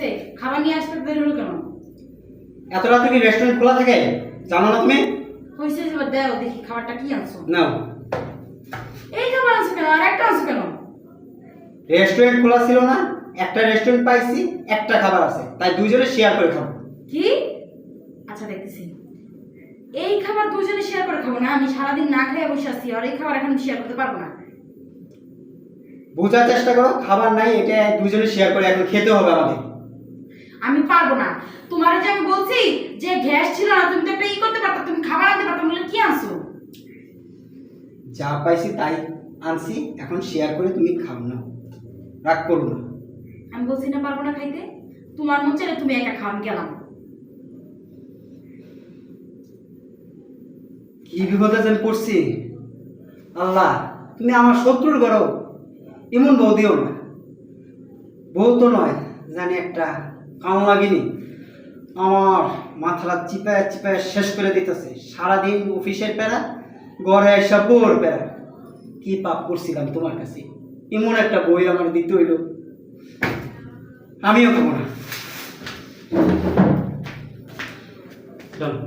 হয়েছে খাবার নিয়ে আসতে দেরি হলো কেন? এত রাতে কি রেস্টুরেন্ট খোলা থাকে? জানো না তুমি? হয়েছে এবার দেও দেখি খাবারটা কি আনছো। নাও। এই খাবার আনছো কেন? আর একটা আনছো কেন? রেস্টুরেন্ট খোলা ছিল না একটা রেস্টুরেন্ট পাইছি একটা খাবার আছে তাই দুইজনে শেয়ার করে খাব। কি? আচ্ছা দেখতেছি। এই খাবার দুজনে শেয়ার করে খাব না আমি সারাদিন না খেয়ে বসে আছি আর এই খাবার এখন শেয়ার করতে পারব না। বোঝার চেষ্টা করো খাবার নাই এটা দুজনে শেয়ার করে এখন খেতে হবে আমাদের। আমি পারব না। তোমার যে আমি বলছি যে গ্যাস ছিল না তুমি তো একটা ই করতে পারতো তুমি খাবার আনতে পারতো বলে কি আনছো? যা পাইছি তাই আনছি এখন শেয়ার করে তুমি খাও না। রাগ করো না। আমি বলছি না পারব না খাইতে? তোমার মন চাইলে তুমি একা খাও আমি গেলাম। কি বিপদে যেন পড়ছি? আল্লাহ তুমি আমার শত্রুর করো এমন বউ দিও না। বউ তো নয় জানি একটা কাম লাগিনি। আমার মাথাটা চিপায় চিপায় শেষ করে দিতেছে। সারাদিন অফিসের প্যারা ঘরে এসে বোর প্যারা। কি পাপ করছিলাম তোমার কাছে? এমন একটা বই আমার দিতে হইল। আমিও খাব না। চলো।